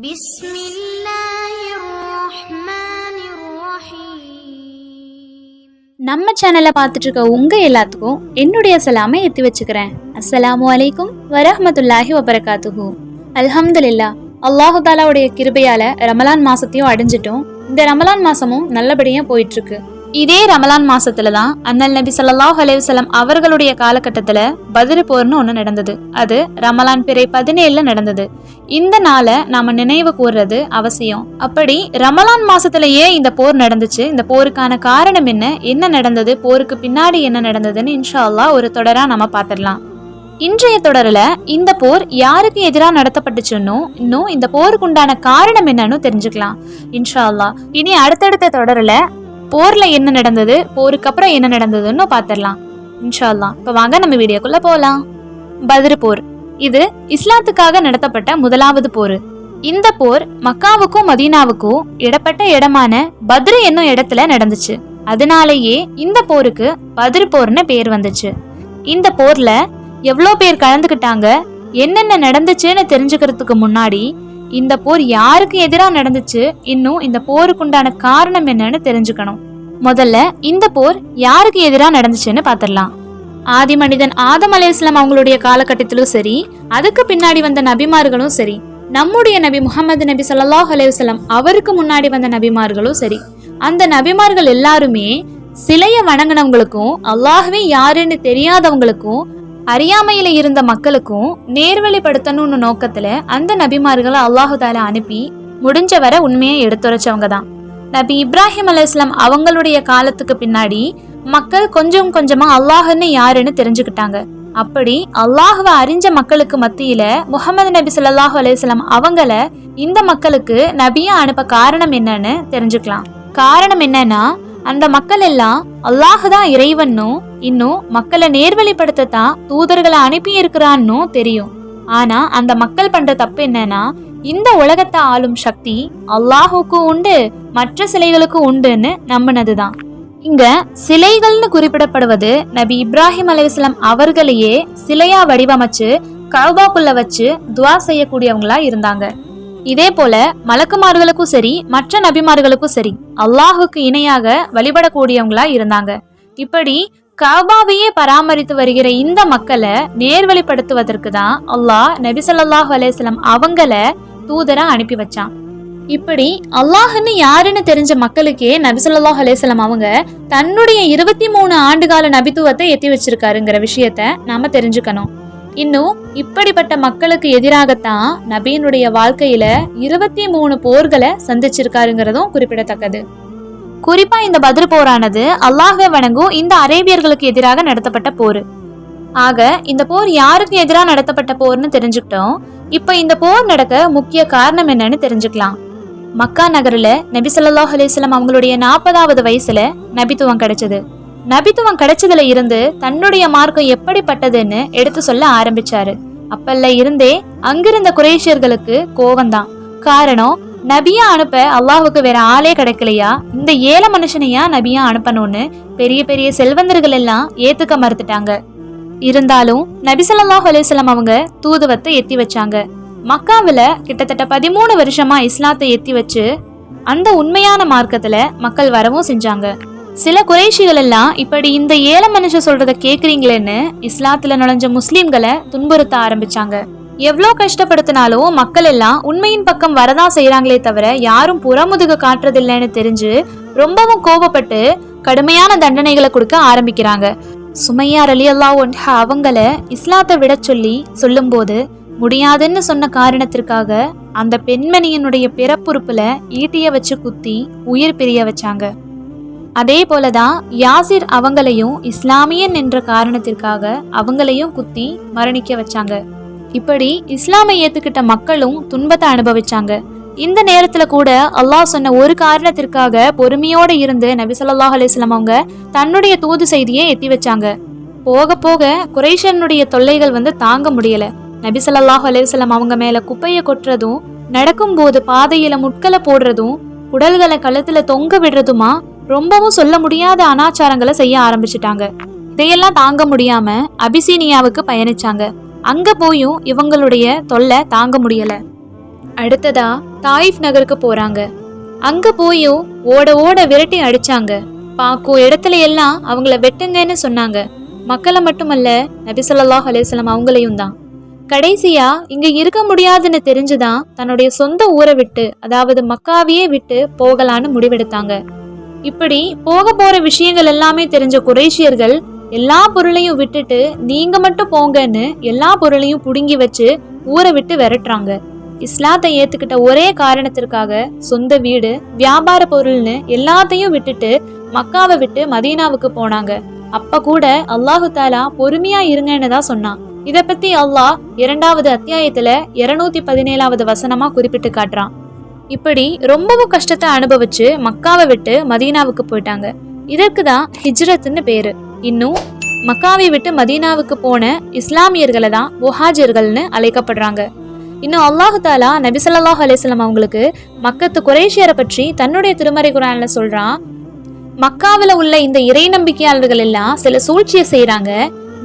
بسم الله الرحمن الرحيم நம்ம சேனலை பார்த்துட்டு இருக்க உங்க எல்லாத்துக்கும் என்னுடைய சலாமை எத்தி வச்சுக்கிறேன் அஸ்ஸலாமு அலைக்கும் வரஹ்மத்துல்லாஹி வபரகாத்துஹு அல்ஹம்துலில்லா அல்லாஹு தாலாவுடைய கிருபையால ரமலான் மாசத்தையும் அடைஞ்சிட்டோம் இந்த ரமலான் மாசமும் நல்லபடியா போயிட்டு இருக்கு இதே ரமலான் மாசத்துல தான் அண்ணல் நபி சல்லாஹ் அலைஹி அவர்களுடைய காலகட்டத்துல பதில் போர்னு ஒன்று நடந்தது. அது ரமலான் பிறை பதினேழுல நடந்தது. இந்த நாளை நாம நினைவு கூர்றது அவசியம். அப்படி ரமலான் மாசத்திலேயே இந்த போர் நடந்துச்சு. இந்த போருக்கான காரணம் என்ன? என்ன நடந்தது? போருக்கு பின்னாடி என்ன நடந்ததுன்னு இன்ஷா அல்லாஹ் ஒரு தொடரா நம்ம பார்த்துடலாம் இன்றைய தொடரில் இந்த போர் யாருக்கு எதிராக நடத்தப்பட்டுச்சுன்னு இன்னும் இந்த போருக்கு உண்டான காரணம் என்னன்னு தெரிஞ்சுக்கலாம். இன்ஷா அல்லாஹ் இனி அடுத்தடுத்த தொடரில் போர்ல என்ன நடந்தது போருக்கு அப்புறம் என்ன நடந்ததுன்னு பார்த்துடலாம் இன்ஷால்லா இப்போ வாங்க நம்ம வீடியோக்குள்ள போகலாம் பத்ரு போர். இது இஸ்லாத்துக்காக நடத்தப்பட்ட முதலாவது போர். இந்த போர் மக்காவுக்கும் மதீனாவுக்கும் இடப்பட்ட இடமான பத்ரு என்னும் இடத்துல நடந்துச்சு. அதனாலேயே இந்த போருக்கு பத்ரு போர்னு பேர் வந்துச்சு. இந்த போர்ல எவ்வளோ பேர் கலந்துக்கிட்டாங்க என்னென்ன நடந்துச்சுன்னு தெரிஞ்சுக்கிறதுக்கு முன்னாடி இந்த போர் யாருக்கு எதிராக நடந்துச்சு? இன்னும் இந்த போருக்குண்டான காரணம் என்னன்னு தெரிஞ்சுக்கணும். முதல்ல இந்த போர் யாருக்கு எதிராக நடந்துச்சுன்னு பார்த்துடலாம் ஆதி மனிதன் ஆதம் அலையாஸ்லாம் அவங்களுடைய காலகட்டத்திலும் சரி அதுக்கு பின்னாடி வந்த நபிமார்களும் சரி நம்முடைய நபி முகமது நபி ஸல்லல்லாஹு அலைஹி அவருக்கு முன்னாடி வந்த நபிமார்களும் சரி அந்த நபிமார்கள் எல்லாருமே சிலையை வணங்கினவங்களுக்கும் அல்லாஹ்வே யாருன்னு தெரியாதவங்களுக்கும் அறியாமையில இருந்த மக்களுக்கும் நேர்வழிப்படுத்தணும்னு நோக்கத்துல அந்த நபிமார்களை அல்லாஹு தாலா அனுப்பி முடிஞ்ச வரை உண்மையை எடுத்துரைச்சவங்க தான். நபி இப்ராஹிம் அலைஹிஸ்ஸலாம் அவங்களுடைய காலத்துக்கு பின்னாடி மக்கள் கொஞ்சம் கொஞ்சமா அல்லாஹுன்னு யாருன்னு தெரிஞ்சுக்கிட்டாங்க. அப்படி அல்லாஹுவை அறிஞ்ச மக்களுக்கு மத்தியில முகமது நபி சொல்லாஹு அலைஹி அவங்கள இந்த மக்களுக்கு நபியா அனுப்ப காரணம் என்னன்னு தெரிஞ்சுக்கலாம். காரணம் என்னன்னா அந்த மக்கள் எல்லாம் அல்லாஹ் தான் இறைவன்னும் இன்னும் மக்களை நேர்வழிப்படுத்தத்தான் தூதர்களை அனுப்பி இருக்கிறான்னு தெரியும். ஆனா அந்த மக்கள் பண்ற தப்பு என்னன்னா இந்த உலகத்தை ஆளும் சக்தி அல்லாஹுக்கும் உண்டு மற்ற சிலைகளுக்கும் உண்டுன்னு நம்பினதுதான். இங்க சிலைகள்னு குறிப்பிடப்படுவது நபி இப்ராஹிம் அலைஹிஸ்ஸலாம் அவர்களையே சிலையா வடிவமைச்சு கவுபாக்குள்ள வச்சு துவா செய்யக்கூடியவங்களா இருந்தாங்க. இதே போல மலக்குமார்களுக்கும் சரி மற்ற நபிமார்களுக்கும் சரி அல்லாஹுக்கு இணையாக வழிபடக்கூடியவங்களா இருந்தாங்க. இப்படி காபாவையே பராமரித்து வருகிற இந்த மக்களை நேர்வழிப்படுத்துவதற்கு தான் அல்லாஹ் நபி ஸல்லல்லாஹு அவங்கள தூதரா அனுப்பி வச்சான். இப்படி அல்லாஹ்னு யாருன்னு தெரிஞ்ச மக்களுக்கே நபி ஸல்லல்லாஹு அவங்க தன்னுடைய இருபத்தி மூணு ஆண்டுகால நபித்துவத்தை எத்தி வச்சிருக்காருங்கிற விஷயத்த நாம தெரிஞ்சுக்கணும். இன்னும் இப்படிப்பட்ட மக்களுக்கு எதிராகத்தான் நபியினுடைய வாழ்க்கையில இருபத்தி மூணு போர்களை சந்திச்சிருக்காருங்கிறதும் குறிப்பிடத்தக்கது. குறிப்பா இந்த பத்ர் போரானது அல்லாஹை வணங்கும் இந்த அரேபியர்களுக்கு எதிராக நடத்தப்பட்ட போர். ஆக இந்த போர் யாருக்கு எதிராக நடத்தப்பட்ட போர்னு தெரிஞ்சுக்கிட்டோம். இப்போ இந்த போர் நடக்க முக்கிய காரணம் என்னன்னு தெரிஞ்சுக்கலாம். மக்கா நகரில் நபி ஸல்லல்லாஹு அலிஸ்லாம் அவங்களுடைய நாற்பதாவது வயசுல நபித்துவம் கிடைச்சது. நபித்துவம் கிடைச்சதுல இருந்து தன்னுடைய மார்க்கம் எப்படிப்பட்டதுன்னு எடுத்து சொல்ல ஆரம்பிச்சாரு. அப்பல்ல இருந்தே அங்கிருந்த குரேஷியர்களுக்கு கோவம்தான். காரணம் நபியா அனுப்ப அல்லாஹுக்கு வேற ஆளே கிடைக்கலையா? இந்த ஏழை மனுஷனையா நபியா அனுப்பணும்னு பெரிய பெரிய செல்வந்தர்கள் எல்லாம் ஏத்துக்க மறுத்துட்டாங்க. இருந்தாலும் நபி ஸல்லல்லாஹு அவங்க தூதுவத்தை எத்தி வச்சாங்க. மக்காவில கிட்டத்தட்ட பதிமூணு வருஷமா இஸ்லாத்தை எத்தி வச்சு அந்த உண்மையான மார்க்கத்துல மக்கள் வரவும் செஞ்சாங்க. சில குறைஷிகள் எல்லாம் இப்படி இந்த ஏழை மனுஷன் சொல்றத கேக்குறீங்களேன்னு இஸ்லாத்துல நுழைஞ்ச முஸ்லீம்களை துன்புறுத்த ஆரம்பிச்சாங்க. எவ்வளோ கஷ்டப்படுத்தினாலும் மக்கள் எல்லாம் உண்மையின் பக்கம் வரதான் செய்யறாங்களே தவிர யாரும் புறமுதுகு காட்டுறதில்லைன்னு தெரிஞ்சு ரொம்பவும் கோபப்பட்டு கடுமையான தண்டனைகளை கொடுக்க ஆரம்பிக்கிறாங்க. சுமையார் அலி அல்லா அவங்கள இஸ்லாத்தை விட சொல்லி சொல்லும்போது முடியாதுன்னு சொன்ன காரணத்திற்காக அந்த பெண்மணியினுடைய பிறப்புறுப்புல ஈட்டிய வச்சு குத்தி உயிர் பிரிய வச்சாங்க. அதே போலதான் யாசிர் அவங்களையும் இஸ்லாமியன் என்ற காரணத்திற்காக அவங்களையும் குத்தி மரணிக்க வச்சாங்க. இப்படி இஸ்லாமை ஏத்துக்கிட்ட மக்களும் துன்பத்தை அனுபவிச்சாங்க. இந்த நேரத்துல கூட அல்லாஹ் சொன்ன ஒரு காரணத்திற்காக பொறுமையோட இருந்து நபி ஸல்லல்லாஹு அவங்க தன்னுடைய தூது செய்தியை எத்தி வச்சாங்க. போக போக குரேஷனுடைய தொல்லைகள் வந்து தாங்க முடியல. நபி ஸல்லல்லாஹு அவங்க மேல குப்பையை கொட்டுறதும் நடக்கும்போது பாதையில முட்களை போடுறதும் உடல்களை கழுத்துல தொங்க விடுறதுமா ரொம்பவும் சொல்ல முடியாத அனாச்சாரங்களை செய்ய ஆரம்பிச்சிட்டாங்க. இதையெல்லாம் தாங்க முடியாம அபிசீனியாவுக்கு பயணிச்சாங்க. அங்க போயும் இவங்களுடைய தொல்லை தாங்க முடியல. அடுத்ததா தாயிஃப் நகருக்கு போறாங்க. அங்க போயும் ஓட ஓட விரட்டி அடிச்சாங்க. பாக்கும் இடத்துல எல்லாம் அவங்கள வெட்டுங்கன்னு சொன்னாங்க. மக்களை மட்டுமல்ல நபிசல்லாஹ் ஸல்லல்லாஹு அவங்களையும் தான். கடைசியா இங்க இருக்க முடியாதுன்னு தெரிஞ்சுதான் தன்னுடைய சொந்த ஊரை விட்டு அதாவது மக்காவையே விட்டு போகலான்னு முடிவெடுத்தாங்க. இப்படி போக போற விஷயங்கள் எல்லாமே தெரிஞ்ச குறைஷியர்கள் எல்லா பொருளையும் விட்டுட்டு நீங்க மட்டும் போங்கன்னு எல்லா பொருளையும் புடுங்கி வச்சு ஊரை விட்டு விரட்டுறாங்க. இஸ்லாத்தை ஏத்துக்கிட்ட ஒரே காரணத்திற்காக சொந்த வீடு வியாபார பொருள்னு எல்லாத்தையும் விட்டுட்டு மக்காவை விட்டு மதீனாவுக்கு போனாங்க. அப்ப கூட அல்லாஹு தாலா பொறுமையா இருங்கன்னு தான் சொன்னான். இத பத்தி அல்லாஹ் இரண்டாவது அத்தியாயத்துல இருநூத்தி பதினேழாவது வசனமா குறிப்பிட்டு காட்டுறான். இப்படி ரொம்பவும் கஷ்டத்தை அனுபவிச்சு மக்காவை விட்டு மதீனாவுக்கு போயிட்டாங்க. இதற்கு தான் ஹிஜ்ரத்னு பேரு. இன்னும் மக்காவை விட்டு மதீனாவுக்கு போன இஸ்லாமியர்களை தான் முஹாஜர்கள்னு அழைக்கப்படுறாங்க. இன்னும் அல்லாஹு தாலா நபி ஸல்லல்லாஹு அவங்களுக்கு மக்கத்து குறைஷியரை பற்றி தன்னுடைய திருமறை குரான்ல சொல்றான் மக்காவில் உள்ள இந்த இறை நம்பிக்கையாளர்கள் எல்லாம் சில சூழ்ச்சியை செய்யறாங்க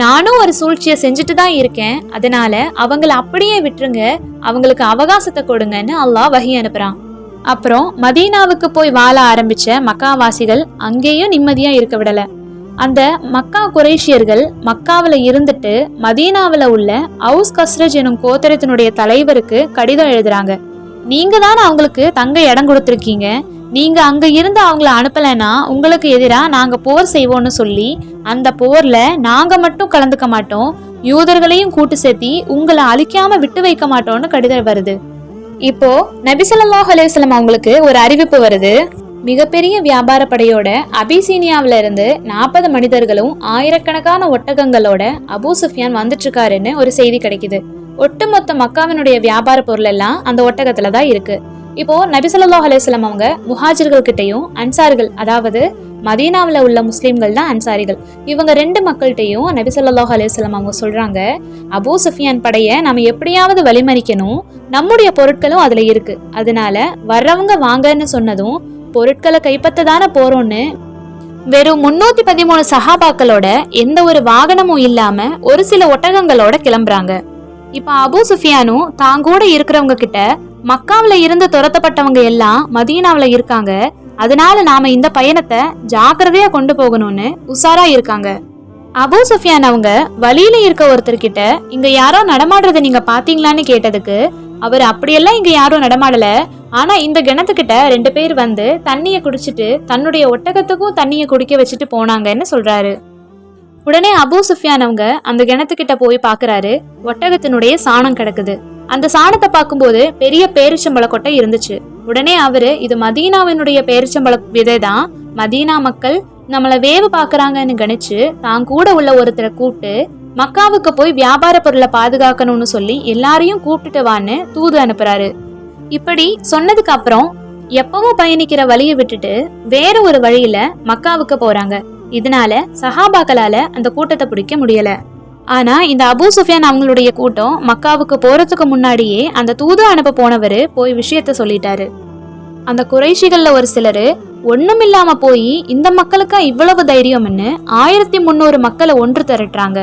நானும் ஒரு சூழ்ச்சியை செஞ்சுட்டு தான் இருக்கேன். அதனால அவங்கள அப்படியே விட்டுருங்க. அவங்களுக்கு அவகாசத்தை கொடுங்கன்னு அல்லாஹ் வகி அனுப்புறான். அப்புறம் மதீனாவுக்கு போய் வாழ ஆரம்பிச்ச மக்காவாசிகள் அங்கேயும் நிம்மதியா இருக்க விடல. அந்த மக்கா குறைஷியர்கள் மக்காவில் இருந்துட்டு மதீனாவில் உள்ள அவுஸ் கஸ்ரஜ் எனும் கோத்திரத்தினுடைய தலைவருக்கு கடிதம் எழுதுறாங்க. நீங்க தானே அவங்களுக்கு தங்க இடம் கொடுத்துருக்கீங்க? நீங்க அங்க இருந்து அவங்கள அனுப்பலைன்னா உங்களுக்கு எதிராக நாங்க போர் செய்வோம்னு சொல்லி அந்த போர்ல நாங்க மட்டும் கலந்துக்க மாட்டோம். யூதர்களையும் கூட்டு சேர்த்தி உங்களை அழிக்காம விட்டு வைக்க மாட்டோம்னு கடிதம் வருது. இப்போ நபிசல்லாஹ் ஸல்லல்லாஹு அவங்களுக்கு ஒரு அறிவிப்பு வருது. மிகப்பெரிய வியாபார படையோட அபிசீனியாவில இருந்து நாற்பது மனிதர்களும் ஆயிரக்கணக்கான ஒட்டகங்களோட அபு சுஃபியான் வந்துட்டு இருக்காருன்னு ஒரு செய்தி கிடைக்குது. ஒட்டுமொத்த மக்காவினுடைய வியாபார பொருள் எல்லாம் அந்த ஒட்டகத்துல தான் இருக்கு. இப்போ நபிசல்லா ஸல்லல்லாஹு அவங்க முஹாஜர்கள் கிட்டையும் அன்சார்கள் அதாவது மதீனாவில் உள்ள முஸ்லீம்கள் தான் அன்சாரிகள். இவங்க ரெண்டு மக்கள்கிட்டையும் நபிசல்லாஹ் ஸல்லல்லாஹு அவங்க சொல்றாங்க அபூ சுஃபியான் படையை நம்ம எப்படியாவது வழிமறிக்கணும். நம்முடைய பொருட்களும் அதுல இருக்கு. அதனால வர்றவங்க வாங்கன்னு சொன்னதும் பொருட்களை கைப்பற்ற தானே போறோம்னு. வெறும் முன்னூத்தி பதிமூணு சஹாபாக்களோட எந்த ஒரு வாகனமும் இல்லாம ஒரு சில ஒட்டகங்களோட கிளம்புறாங்க. இப்ப அபு சுஃபியானும் தாங்கூட இருக்கிறவங்க கிட்ட மக்காவில் இருந்து துரத்தப்பட்டவங்க எல்லாம் மதீனாவில் இருக்காங்க. அதனால நாம இந்த பயணத்தை ஜாக்கிரதையா கொண்டு போகணும்னு உஷாரா இருக்காங்க. அபூ சுஃபியான் அவங்க வழியில இருக்க ஒருத்தர்கிட்ட இங்க யாரோ நடமாடுறதை நீங்க பாத்தீங்களான்னு கேட்டதுக்கு அவர் அப்படியெல்லாம் இங்க யாரும் நடமாடல. ஆனா இந்த கிணத்துக்கிட்ட ரெண்டு பேர் வந்து தண்ணிய குடிச்சிட்டு தன்னுடைய ஒட்டகத்துக்கும் தண்ணிய குடிக்க வச்சுட்டு போனாங்கன்னு சொல்றாரு. உடனே அபூ சுஃபியான் அவங்க அந்த கிணத்துக்கிட்ட போய் பாக்குறாரு. ஒட்டகத்தினுடைய சாணம் கிடக்குது. அந்த சாணத்தை பார்க்கும்போது பெரிய பேரிச்சம்பழ கொட்டை இருந்துச்சு. உடனே அவரு இது மதீனாவினுடைய பேரிச்சம்பழ விதை தான் மதீனா மக்கள் நம்மளை வேவு பாக்குறாங்கன்னு கணிச்சு தான் கூட உள்ள ஒருத்தரை கூப்பிட்டு மக்காவுக்கு போய் வியாபார பொருளை பாதுகாக்கணும்னு சொல்லி எல்லாரையும் கூப்பிட்டுட்டு வான்னு தூது அனுப்புறாரு. இப்படி சொன்னதுக்கு அப்புறம் எப்பவும் பயணிக்கிற வழியை விட்டுட்டு வேற ஒரு வழியில மக்காவுக்கு போறாங்க. இதனால சஹாபாக்களால அந்த கூட்டத்தை பிடிக்க முடியல. ஆனா இந்த அபூ சுஃபியான் அவங்களுடைய கூட்டம் மக்காவுக்கு போறதுக்கு முன்னாடியே அந்த தூது அனுப்ப போனவரு போய் விஷயத்த சொல்லிட்டாரு. அந்த குறைஷிகள்ல ஒரு சிலரு ஒண்ணுமில்லாம போய் இந்த மக்களுக்கா இவ்வளவு தைரியம்னு ஆயிரத்தி முந்நூறு மக்களை ஒன்று திரட்டுறாங்க.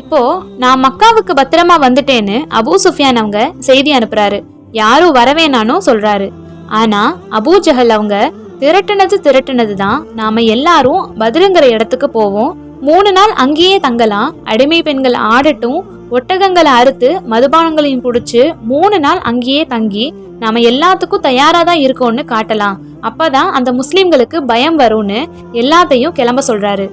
இப்போ நான் மக்காவுக்கு பத்திரமா வந்துட்டேன்னு அபூ சுஃபியான் அவங்க செய்தி அனுப்புறாரு. யாரும் வரவேணானும் சொல்றாரு. ஆனா அபூ ஜஹல் அவங்க திரட்டுனது திரட்டுனது தான் நாம எல்லாரும் பதிலுங்கிற இடத்துக்கு போவோம். மூணு நாள் அங்கேயே தங்கலாம். அடிமை பெண்கள் ஆடட்டும். ஒட்டகங்களை அறுத்து மதுபானங்களையும் குடிச்சு மூணு நாள் அங்கேயே தங்கி நாம எல்லாத்துக்கும் தயாரா தான் இருக்கோம்னு காட்டலாம். அப்பதான் அந்த முஸ்லிம்களுக்கு பயம் வரும்னு எல்லாத்தையும் கிளம்ப சொல்றாரு.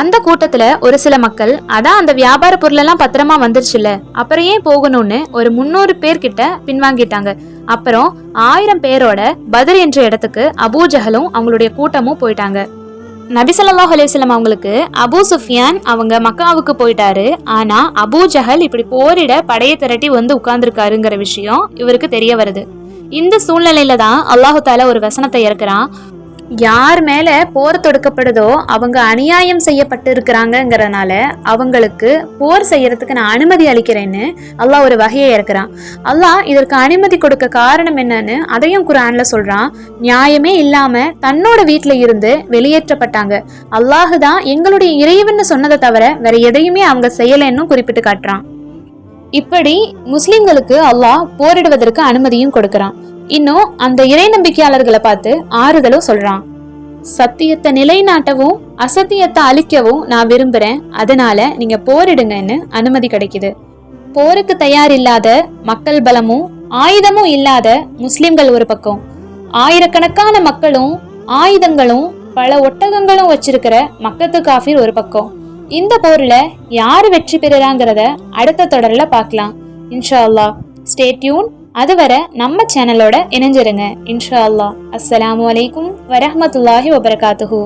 அந்த கூட்டத்துல ஒரு சில மக்கள் அதான் அந்த வியாபார பொருளெல்லாம் பத்திரமா வந்துருச்சுல அப்புறம் ஏன் போகணும்னு ஒரு முன்னூறு பேர்கிட்ட பின்வாங்கிட்டாங்க. அப்புறம் ஆயிரம் பேரோட பதில் என்ற இடத்துக்கு அபூ ஜஹலும் அவங்களுடைய கூட்டமும் போயிட்டாங்க. நபிசல்லாஹ் ஸல்லல்லாஹு அவங்களுக்கு அபூ சுஃபியான் அவங்க மக்காவுக்கு போயிட்டாரு. ஆனா அபூ ஜஹல் இப்படி போரிட படையை திரட்டி வந்து உட்கார்ந்துருக்காருங்கிற விஷயம் இவருக்கு தெரிய வருது. இந்த சூழ்நிலையில தான் அல்லாஹு தால ஒரு வசனத்தை இறக்குறான். யார் மேலே போர் தொடுக்கப்படுதோ அவங்க அநியாயம் செய்யப்பட்டு இருக்கிறாங்கங்கிறனால அவங்களுக்கு போர் செய்யறதுக்கு நான் அனுமதி அளிக்கிறேன்னு அல்லாஹ் ஒரு வகையை இறக்குறான். அல்லாஹ் இதற்கு அனுமதி கொடுக்க காரணம் என்னன்னு அதையும் குரான்ல சொல்றான். நியாயமே இல்லாம தன்னோட வீட்டில் இருந்து வெளியேற்றப்பட்டாங்க. அல்லாஹு தான் எங்களுடைய இறைவன் சொன்னதை தவிர வேற எதையுமே அவங்க செய்யலைன்னு குறிப்பிட்டு காட்டுறான். இப்படி முஸ்லிம்களுக்கு அல்லாஹ் போரிடுவதற்கு அனுமதியும் கொடுக்கிறான். இன்னும் அந்த இறை நம்பிக்கையாளர்களை பார்த்து ஆறுதலும் சொல்றான். சத்தியத்தை நிலைநாட்டவும் அசத்தியத்தை அழிக்கவும் நான் விரும்புறேன். அதனால நீங்க போரிடுங்கன்னு அனுமதி கிடைக்குது. போருக்கு தயார் இல்லாத மக்கள் பலமும் ஆயுதமும் இல்லாத முஸ்லிம்கள் ஒரு பக்கம். ஆயிரக்கணக்கான மக்களும் ஆயுதங்களும் பல ஒட்டகங்களும் வச்சிருக்கிற மக்கத்து காஃபிர் ஒரு பக்கம். இந்த போர்ல யாரு வெற்றி பெறுறாங்கிறத அடுத்த தொடர்ல பார்க்கலாம். இன்ஷா அல்லா ஸ்டே டியூன் அதுவரை நம்ம சேனலோட இணைஞ்சிருங்க. இன்ஷா அல்லா அஸ்லாம் வலைக்கும் வரமத்துல்லாஹி வபரகாத்துஹு.